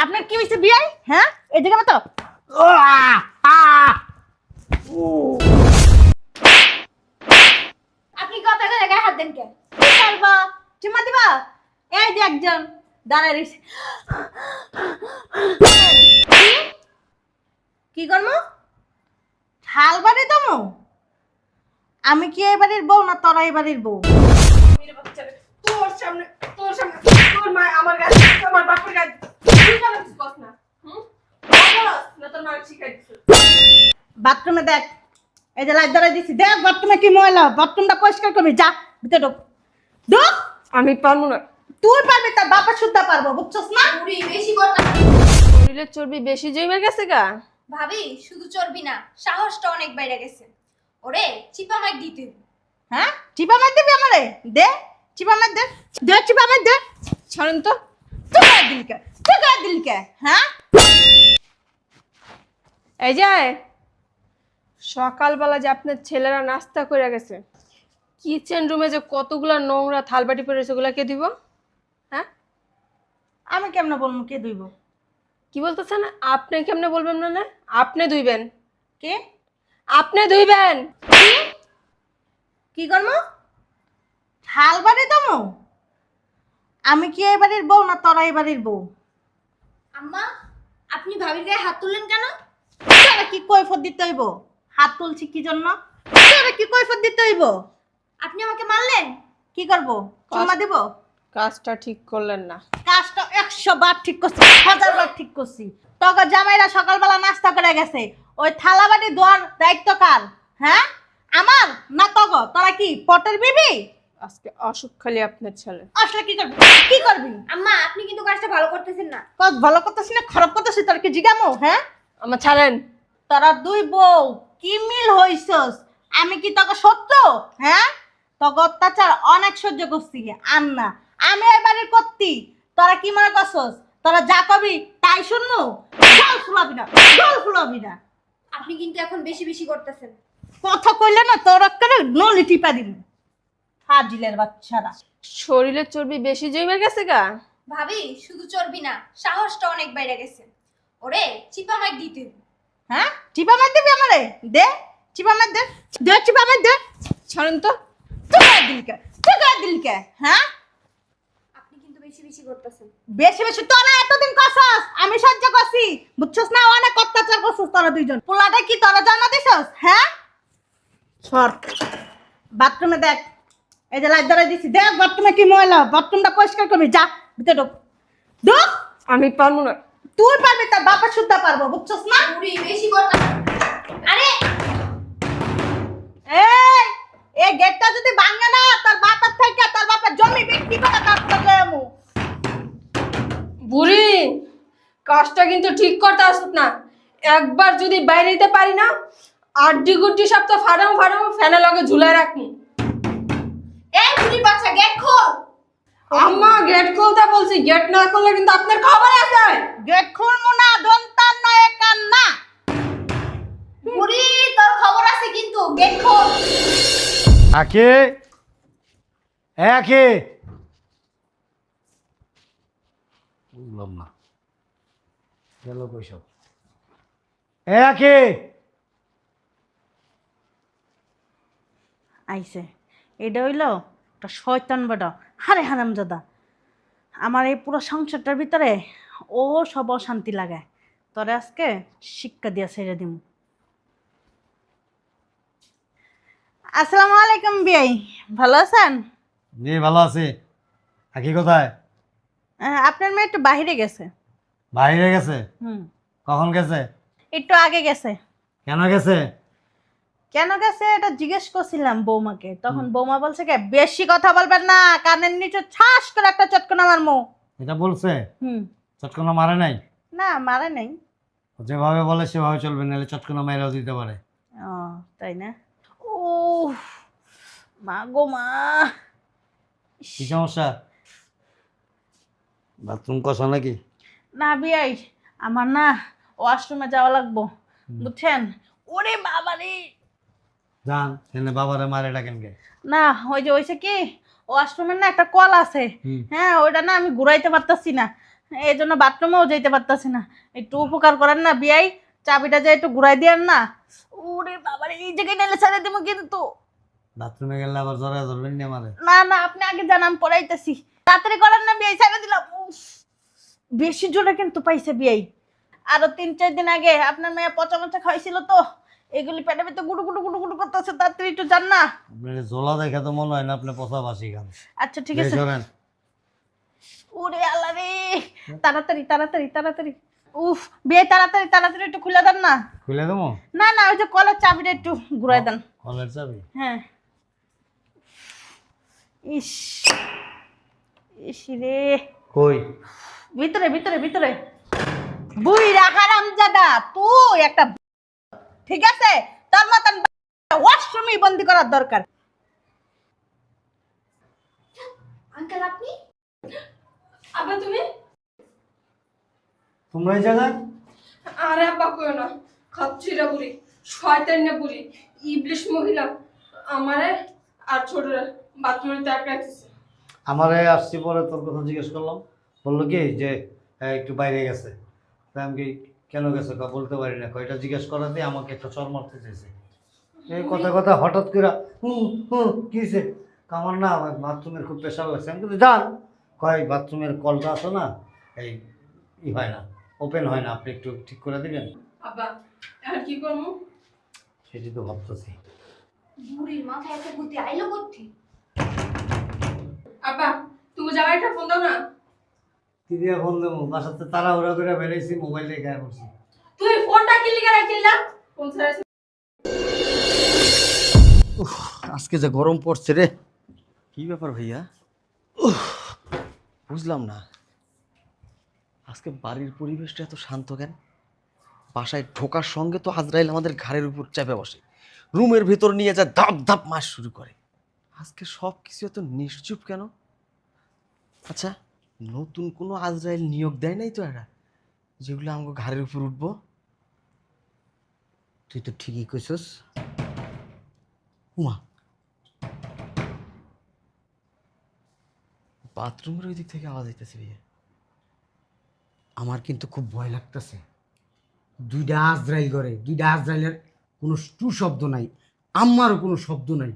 আপনার কি হয়েছে বিয়াই? হ্যাঁ? আপনি কথা গায়ে হাত দেন কি চুমা দিবা? এই যে একজন। কি? কি করব ঠাল বাড়ি দমো? আমি কি এই বাড়ির বউ না তোরা এই বাড়ির বউ? তোর সামনে তোর সামনে তোর মা আমার গায়ে আমার বাপের গায়ে তুই কেন কিছু কস না হুম বলস না তোর মা শিখাই দিছে বাথরুমে দেখ। এই যে লাইট ধরাই দিছি দেখ বাথরুমে কি ময়লা। বাথরুমটা পরিষ্কার করবি যা ভিতরে ঢোক। ঢোক! আমি পারব না। তুই পারবি তার বাপা শুদ্ধ পারব বুঝছস না? বুড়ি বেশি কথা শরীরের চর্বি বেশি জমে গেছে গা। ভাবি শুধু চর্বি না সাহসটা অনেক বাইরে গেছে। ওরে চিপা মাইক দিতে হ্যাঁ? চিপা মার দিবি আমারে? দে চিপা মার দে। দে চিপা মার দে। ছাড়েন তো। তুই গায়ে দিলি কে? তুই গায়ে দিলি কে? হ্যাঁ? এই যে সকালবেলা যে আপনার ছেলেরা নাস্তা করে গেছে কিচেন রুমে যে কতগুলো নোংরা থালবাটি পড়েছে ওগুলা কে দিব হ্যাঁ? আমি কেমনে বলব কে ধুইব? কি বলতেছেন? আপনি কেমনে বলবেন না না আপনি ধুইবেন। কে? আপনি ধুইবেন। কি? করব ঠাল বাড়ি দমো আমি কি এই বাড়ির বউ না তোরা এই বাড়ির বউ? আম্মা আপনি ভাবির গায়ে হাত তুললেন কেন? কি কৈফত দিতে হইব? হাত তুলছি কি জন্য? কি কৈফত দিতে হইব? আপনি আমাকে মারলেন? কি করব? চুম্মা দিব? কাজটা ঠিক করলেন না। কাজটা একশো বার ঠিক করছি হাজার বার ঠিক করছি। তখন জামাইরা সকালবেলা নাস্তা করে গেছে। ওই থালাবাটি ধোয়ার দায়িত্ব কার? হ্যাঁ? আমার? না তগ? তোরা কি পটের বিবি? আজকে অসুখ খালি আপনার ছেলে। আসলে কি করবি? কি করবি? আম্মা আপনি কিন্তু কাজটা ভালো করতেছেন না। কাজ ভালো করতেছি না খারাপ করতেছি তোর কি জিগামো হ্যাঁ? আমার ছাড়েন। তারা দুই বউ কি মিল হইছস? আমি কি তোকে সত্য? হ্যাঁ? তোকে অত্যাচার অনেক সহ্য করছি আর না আমি এই বাড়ির করতি তোরা কি মনে করছস? তোরা যা কবি তাই শুনব? জল ফুলাবি না জল ফুলাবি না। আপনি কিন্তু এখন বেশি বেশি করতেছেন। কথা কইলে না তোর করে নলি টিপা দিবি ফাজিলের বাচ্চারা। শরীরের চর্বি বেশি জমে গেছে গা। ভাবি শুধু চর্বি না সাহসটা অনেক বাইরে গেছে। ওরে চিপা মাইক দিতে। হ্যাঁ? চিপা মার দিবি আমারে? দে চিপা মার দে। দে চিপা মার দে। ছাড়েন তো। তুই গায়ে দিলি কে তুই গায়ে দিলি কে হ্যাঁ? আপনি কিন্তু বেশি বেশি করতেছেন। বেশি বেশি তোরা এতদিন কসস আমি সহ্য করছি। বুঝছস না অনেক অত্যাচার করছস তোরা দুইজন। পোলাটা কি তোরা জন্ম দিছস হ্যাঁ? সর। বাথরুমে দেখ এই যে লাইট ধরাই দিছি দেখ বাথরুমে কি ময়লা বাথরুমটা পরিষ্কার করবি যা ভিতরে ঢোক। ঢোক! আমি পারব না। তুই পারবি তার বাপা শুদ্ধ পারব বুঝছস না? বুড়ি বেশি কথা আরে! এই এই গেটটা যদি ভাঙে না তার বাপের থেকে তার বাপের জমি বিক্রি করে তারপরে লয়ামু বুড়ি কাজটা কিন্তু ঠিক করতে আসত না। একবার যদি বাইরে নিতে পারি না আড্ডি গুড্ডি সব তো ফাড়াম ফাড়াম ফ্যানে লগে ঝুলাই রাখি এই বুড়ি বাচ্চা গেট খোল! আম্মা গেট খুলতে বলছি গেট না খুললে কিন্তু আপনার খবর আছে। গেট খুলমু না দন্তান না একান না বুড়ি তোর খবর আছে কিন্তু গেট খোল। আকে? একে বুঝলাম না। গেল কইসব একে আইছে। এটা হইল একটা শয়তান বেটা হারে হারামজাদা। আমার এই পুরো সংসারটার ভিতরে ও সব অশান্তি লাগায়। তরে আজকে শিক্ষা দিয়া ছেড়ে দিম। আসসালামু আলাইকুম বিয়াই ভালো আছেন? জি ভালো আছি। আকি কোথায়? আহ, আপনার মেয়ে একটু বাহিরে গেছে। বাইরে গেছে? হুম। কখন গেছে? একটু আগে গেছে। কেন গেছে? কেন গেছে এটা জিজ্ঞেস করছিলাম বৌমাকে। তখন বৌমা বলছে কে বেশি কথা বলবেন না কানের নিচে ছাস করে একটা চটকনা মারমো। এটা বলছে? হুম। চটকনা মারে নাই? না মারে নাই। যেভাবে বলে সেভাবে চলবে নাহলে চটকনা মেরেও দিতে পারে। ও তাই না? ও মা গো মা। কি সমস্যা? বাথরুম কষা নাকি? না বিয়াই আমার না ওয়াশরুমে যাওয়া লাগবো। বুঝছেন? ওরে বাবা রে যান এনে বাবারে মারে ডাকেন কে না ওই যে হয়েছে কি ওয়াশরুমের না একটা কল আছে। হ্যাঁ ওইটা না আমি ঘুরাইতে পারতাছি না। এই জন্য বাথরুমেও যেতে পারতাছি না। একটু উপকার করেন না বিয়াই চাবিটা যে একটু ঘুরাই দিয়েন না। ওরে বাবার এই জায়গায় নেলে ছেড়ে দেবো কিন্তু। বাথরুমে গেলে আবার জরা ধরবেন নি আমারে? না না আপনি আগে জান আমি পড়াইতেছি তাড়াতাড়ি করেন না বিয়াই ছেড়ে দিলাম। বেশি জোরে কিন্তু পাইছে বিয়াই। আরও তিন চার দিন আগে আপনার মেয়ে পচা মচা খাইছিল তো। এগুলি পেটে পেটে গুডু গুডু গুডু গুডু করতেছে তাড়াতাড়ি একটু যান না। আপনার ঝোলা দেখে তো মনে হয় না আপনি পচা বাসি খান। আচ্ছা ঠিক আছে। সরেন ওরে আল্লাহ রে! তাড়াতাড়ি তাড়াতাড়ি তাড়াতাড়ি। উফ বিয়ে তাড়াতাড়ি তাড়াতাড়ি একটু খুলে দেন না। খুলে দেবো? না না ওই যে কলের চাবিটা একটু ঘুরাই দেন। কলের চাবি? হ্যাঁ। ইস ইস রে। কই? ভিতরে ভিতরে ভিতরে। বুই রাখারাম জাদা তুই একটা ঠিক আছে? তোর মতন ওয়াশরুমই বন্দি করার দরকার। আঙ্কেল আপনি? আবার তুমি? তোমরা এই জায়গায়? আরে আব্বা কইও না। খাচ্ছিরা বুড়ি শয়তান না বুড়ি ইবলিশ মহিলা। আমারে আর ছোট বাথরুমে তাকাইতেছে আমারে আসছি পরে তোর কথা জিজ্ঞেস করলাম। বলল কি যে একটু বাইরে গেছে। তাই আমি কি, কেন গেছে কা? বলতে পারি না। কয়টা জিজ্ঞেস করাতে আমাকে একটা চর মারতে চাইছে। এই কথা কথা হঠাৎ করে হুম হুম কিসে আমার না আমার বাথরুমের খুব প্রেশার লাগছে আমি কিন্তু জান কয় বাথরুমের কলটা আছে না এই ই হয় না ওপেন হয় না আপনি একটু ঠিক করে দিবেন? আব্বা আর কি করব? সেটি তো ভাবতেছি। বুড়ির মাথায় এত বুদ্ধি আইলো আব্বা তুমি যাওয়ার একটা ফোন দাও না কি দিয়ে ফোন দেবো। বাসাতে তাড়াহুড়া করে বেরিয়েছি মোবাইল দিয়ে গায়ে পড়ছি। তুই ফোনটা কি লিখে রাখিলা ছাড়া আজকে যে গরম পড়ছে রে। কি ব্যাপার ভাইয়া? বুঝলাম না। আজকে বাড়ির পরিবেশটা এত শান্ত কেন? বাসায় ঢোকার সঙ্গে তো আজরাইল আমাদের ঘাড়ের উপর চেপে বসে। রুমের ভেতর নিয়ে যা ধাপ ধাপ মাস শুরু করে। আজকে সব কিছু এত নিশ্চুপ কেন? আচ্ছা নতুন কোনো আজরাইল নিয়োগ দেয় নাই তো এরা? যেগুলো আমাকে ঘাড়ের উপর উঠবো। তুই তো ঠিকই কইছস। উমা। বাথরুমের ওই দিক থেকে আওয়াজ আইতেছে ভাইয়া। আমার কিন্তু খুব ভয় লাগতেছে। দুইটা আজরাইল করে দুইটা আজরাইলের কোনো টু শব্দ নাই আমারও কোনো শব্দ নাই।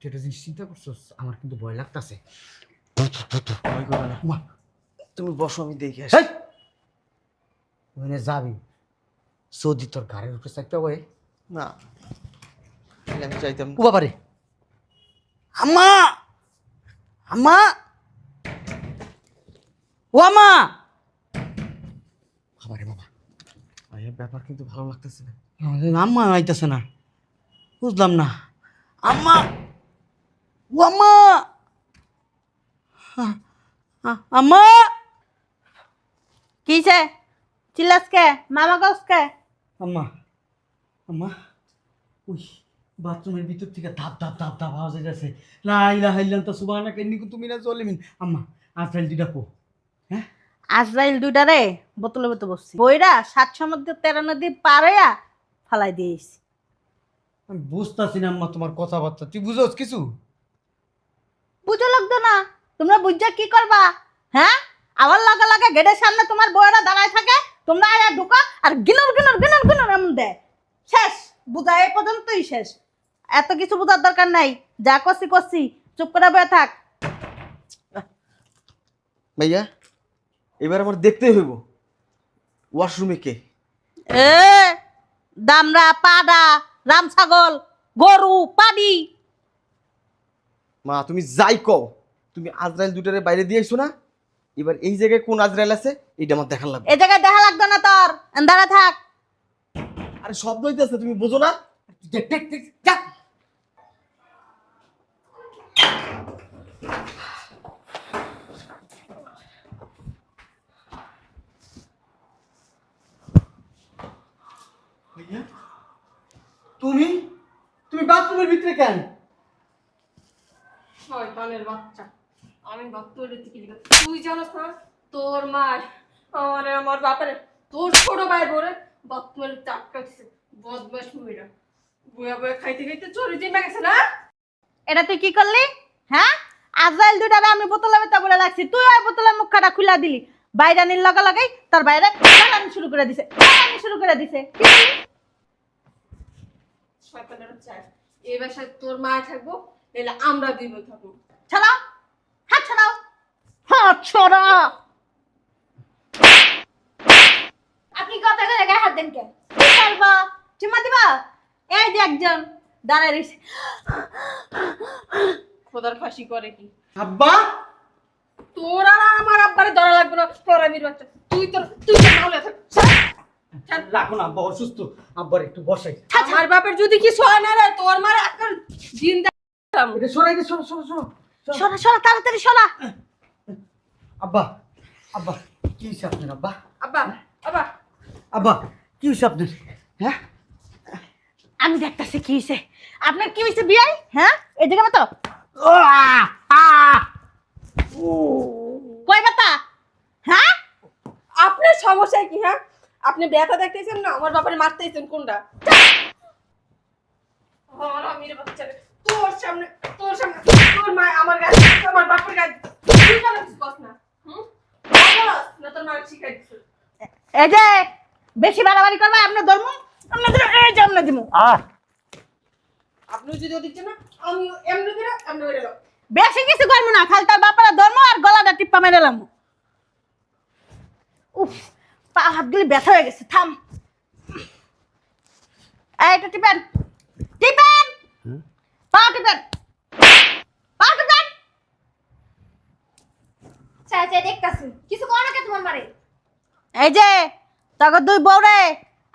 তুই একটা জিনিস চিন্তা করছস? আমার কিন্তু ভয় লাগতেছে। তুমি বসো আমি দেখে আসি! ওখানে যাবি। সৌদি তোর ঘরের উপরে চাইতে হয় না আমি চাইতাম ও বাবারে! আম্মা! আম্মা! ও আম্মা! বাবারে বাবা! ভাইয়া ব্যাপার কিন্তু ভালো লাগতেছে না। আম্মা আইতেছে না। বুঝলাম না। আম্মা! ও আম্মা! আম্মা! কিছে চিল্লাসকে? মামা গসকে আম্মা আম্মা উই বাথরুমের ভিতর থেকে ধাপ ধাপ ধাপ ধাপ আওয়াজ যাচ্ছে লাইলা হাইলাম তো সুবানা কেন্নি তুমি না চলিমিন আম্মা আজরাইল দিটা পো। হ্যাঁ? আজরাইল দুইটারে বোতলে বোতলে বসছি। বইরা সাত সমুদ্র তেরো নদী পার হইয়া ফালাই দিয়েছি আমি বুঝতেছি না আম্মা তোমার কথাবার্তা। তুই বুঝোস কিছু? বুঝো লাগতো না। তোমরা বুঝা কি করবা? হ্যাঁ? আবার লাগা লাগা গেটের সামনে তোমার বউয়েরা দাঁড়ায় থাকে তোমরা আয়া ঢুকা আর গিনর গিনর গিনর গিনর এমন দেয় শেষ বুঝা এই পর্যন্তই শেষ। এত কিছু বোঝার দরকার নাই যা করছি করছি চুপ করে বয়ে থাক। ভাইয়া এবার আমার দেখতেই হইব। ওয়াশরুমে কে? এ দামরা পাডা রাম ছাগল গরু পাডি। মা তুমি যাই কও। তুমি আজরাইল দুটারে বাইরে দিয়ে আইছো না। এবার এই জায়গায় কোন আজরাইল আছে এটা আমার দেখার লাগবে। এই জায়গায় দেখা লাগতো না তোর। দাঁড়া থাক। আরে শব্দ হইতেছে তুমি বোঝো না। দেখ দেখ দেখ যা। তুমি? তুমি বাথরুমের ভিতরে কেন? শয়তানের বাচ্চা। আমি লিখে তুই জানোস না তোর মা আমারে আমার বাপারে তোর ছোট ভাই বলে বাথরুমের চাটকাইছে বদমাস মহিলা। বয়া বয়া খাইতে খাইতে চলে জিমে গেছে না? এটা তুই কি করলি? হ্যাঁ? আজরাইল দুইটারে আমি বোতলে বেতা বলে রাখছি তুই ওই বোতলের মুখটা খুলা দিলি। বাইরে নির লগা লাগাই তার বাইরে চালানি শুরু করে দিছে চালানি শুরু করে দিছে। শয়তানের চায় এই বাসায় তোর মা থাকব নাহলে আমরা দুই থাকব। হাত ছড়া। আপনি কথা করে গায়ে হাত দেন কেন কি করবা চুমা দিবা? এই যে একজন দাঁড়ায় রয়েছে। খোদার ফাঁসি করে কি? আব্বা! তোর আর আমার আব্বারে ধরা লাগবে না। তোর আমির বাচ্চা। তুই তোর তুই তোর ভালো থাক। ছাড়। রাখো না আব্বা অসুস্থ। আব্বার একটু বসাই। আমার বাপের যদি কিছু হয় না রে তোর মার দিন দেখলাম এটা সরাই দে সরো সরো সরো সরো। সরা সরা তাড়াতাড়ি সরা। আব্বা আব্বা কি হয়েছে আপনার আব্বা? আব্বা আব্বা। আব্বা কি হয়েছে আপনার? হ্যাঁ? আমি দেখতেছি কি হয়েছে আপনার কি হয়েছে বিয়াই? হ্যাঁ? জায়গা মতো! কই বাতা? হ্যাঁ? আপনার সমস্যা কি হ্যাঁ? আপনি ব্যথা দেখতেছেন না? আমার বাপারে মারতেছেন কোনটা? আমার আমির বাচ্চা রে, তোর সামনে তোর সামনে তোর মা আমার গায়ে আমার বাপের গায়ে। তুই কেন না হুম বলস, না তোর মা শিখাই দিছিস এই যে বেশি বাড়াবাড়ি করবে আপনার ধর্ম আপনাদের এই যে আমরা দিব আহ! আপনি যদি দিচ্ছেন না আমি এমনি দিলে এমনি বেড়ে গেল বেশি কিছু করব না খালি তার বাপারা ধর্ম আর গলাটা টিপ্পা মেরেলাম উফ পা হাতগুলি ব্যথা হয়ে গেছে থাম। এটা টিপেন। টিপেন! পা টিপেন পা টিপেন চাই কিছু কর এই যে তখন দুই বউরে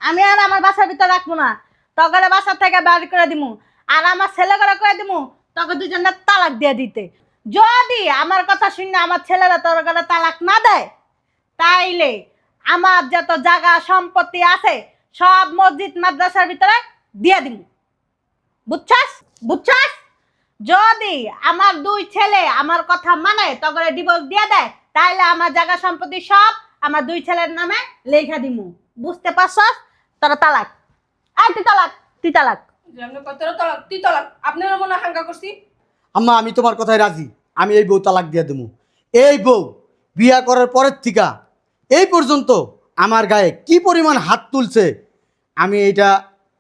আমি আর আমার বাসার ভিতরে রাখব না। তখন বাসার থেকে বাড়ি করে দিমু। আর আমার ছেলে করে করে দিমু তখন দুজনের তালাক দিয়ে দিতে। যদি আমার কথা শুনে আমার ছেলেরা তোর করে তালাক না দেয়, তাইলে আমার যত জায়গা সম্পত্তি আছে, সব মসজিদ, মাদ্রাসার ভিতরে দিয়ে দিমু। বুঝছাস? বুঝছাস? যদি আমার দুই ছেলে আমার কথা মানে তখন ডিভোর্স দিয়ে দেয় তাহলে আমার জায়গা সম্পত্তি সব আমার দুই ছেলের নামে লেখা দিমু। বুঝতে পারছস? তোরা তালাক। আর তুই তালাক তুই তালাক। তুই তলাক। আপনারও মনে হাঙ্গা করছি? আম্মা আমি তোমার কথায় রাজি। আমি এই বউ তালাক দিয়ে দেবো এই বউ বিয়া করার পরের থেকে এই পর্যন্ত আমার গায়ে কি পরিমাণ হাত তুলছে আমি এইটা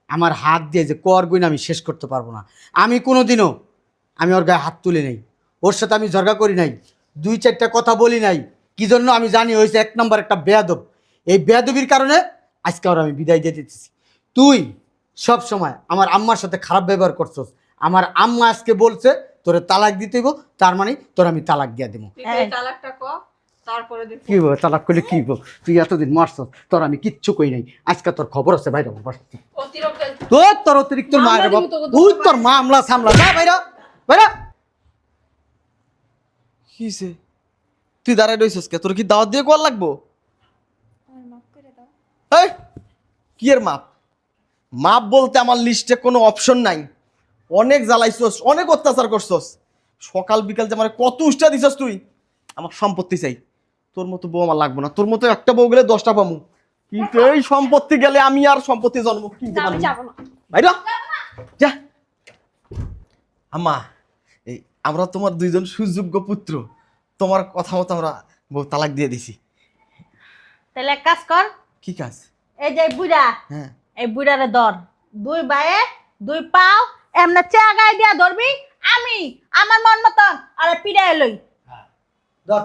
আমার হাত দিয়ে যে কর গুণ আমি শেষ করতে পারব না। আমি কোনো দিনও আমি ওর গায়ে হাত তুলে নেই। ওর সাথে আমি ঝগড়া করি নাই। দুই চারটা কথা বলি নাই। কি জন্য আমি জানি হয়েছে এক নম্বর একটা বেয়াদব। এই বেয়াদবির কারণে আজকে ওর আমি বিদায় দিয়ে দিতেছি। তুই সব সময় আমার আম্মার সাথে খারাপ ব্যবহার করছস। আমার আম্মা আজকে বলছে তোরে তালাক দিতে হইব তার মানে তোর আমি তালাক দিয়ে দেবো। তালাকটা ক? তারপরে কি বল তালাক করলে কি বল? তুই এতদিন মারছস তোর আমি কিচ্ছু কই নাই। আজকে তোর খবর আছে বাইরে তোর তোর অতিরিক্ত মায়ের তোর মামলা সামলা। না বাইরা। বাইরা কিসে তুই দাঁড়ায় রইছিস কে তোর কি দাওয়াত দিয়ে কল লাগবো? আমার মাফ করে দাও। এই কি এর মাপ? মাপ বলতে আমার লিস্টে কোনো অপশন নাই। অনেক জ্বালাইছস অনেক অত্যাচার করছস। সকাল বিকাল যে আমার কত উষ্টা দিছস তুই? আমার সম্পত্তি চাই। তোর মতো বউ আমার লাগবো না। তোর মতো একটা বউ গেলে দশটা পাবো কিন্তু এই সম্পত্তি গেলে আমি আর সম্পত্তি জন্ম কিনতে পারব না। যাব বাইরা যা। আম্মা। আমরা তোমার দুইজন সুযোগ্য পুত্র। তোমার কথা মতো আমরা বউ তালাক দিয়ে দিছি। তাহলে এক কাজ কর। কি কাজ? এই যে বুড়া হ্যাঁ। এই বুড়ারে ধর। দুই বায়ে দুই পাও এমনি চা গায়ে দিয়া ধরবি আমি আমার মন মতন আরে পিড়াই লই। ধর।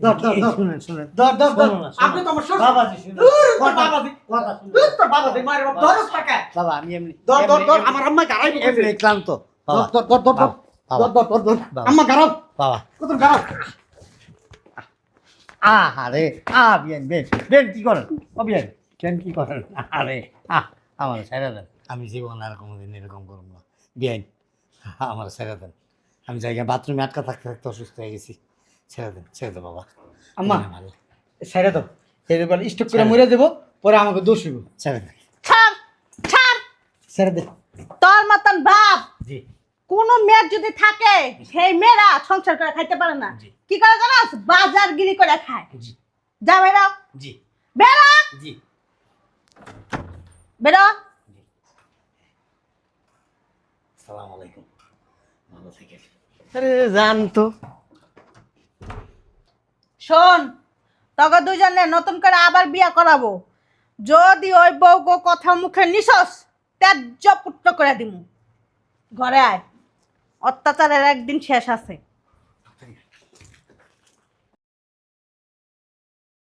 ধর ধর ধর। শুনেন শুনেন। ধর ধর ধর। শোনো না, শোনো। আপনি তো আমার শ্বশুর। বাবাজি দূর, কথা- বাবাজি। কথা শুনুন। তুই তোর বাবা দে মায়ের বাপ ধরস টাকা বাবা আমি এমনি ধর ধর এমনি- ধর। আমার আম্মা গারাই এমনি ক্লান্ত। বাবা। ধর ধর ধর আম্মা গারাও বাবা। কত গারাও আরে আ বিয়ান বেন বেন কি করেন? ও বিয়ান কেন কি করেন? আরে আহ আমার ছেড়ে দেন। আমি জীবন আর কোনোদিন এরকম করব না। বিয়ান আমার ছেড়ে দেন। আমি জায়গায় বাথরুমে আটকা থাকতে থাকতে অসুস্থ হয়ে গেছি। ছেড়ে দেন ছেড়ে দেন বাবা। আম্মা। ছেড়ে দাও। এরবার স্টক করে মরে দেবো পরে আমাকে দোষ হইব। ছেড়ে দেন ছাড় ছাড়। ছেড়ে দে। তোর মতন বাপ। জি। কোন মেয়ের যদি থাকে সেই মেয়েরা সংসার করে খাইতে পারে না। কি করে জানাস বাজার গিরি করে খায়। জি। যা বেরো। জি। বেরো। জি। বেরো। আলাইকুম। ভালো থেকে আরে জান তো। শোন তখন দুজনে নতুন করে আবার বিয়া করাবো। যদি ওই বউ গো কথা মুখে ত্যায্য পুত্র করে দিমু। ঘরে আয়। অত্যাচারের একদিন শেষ আছে।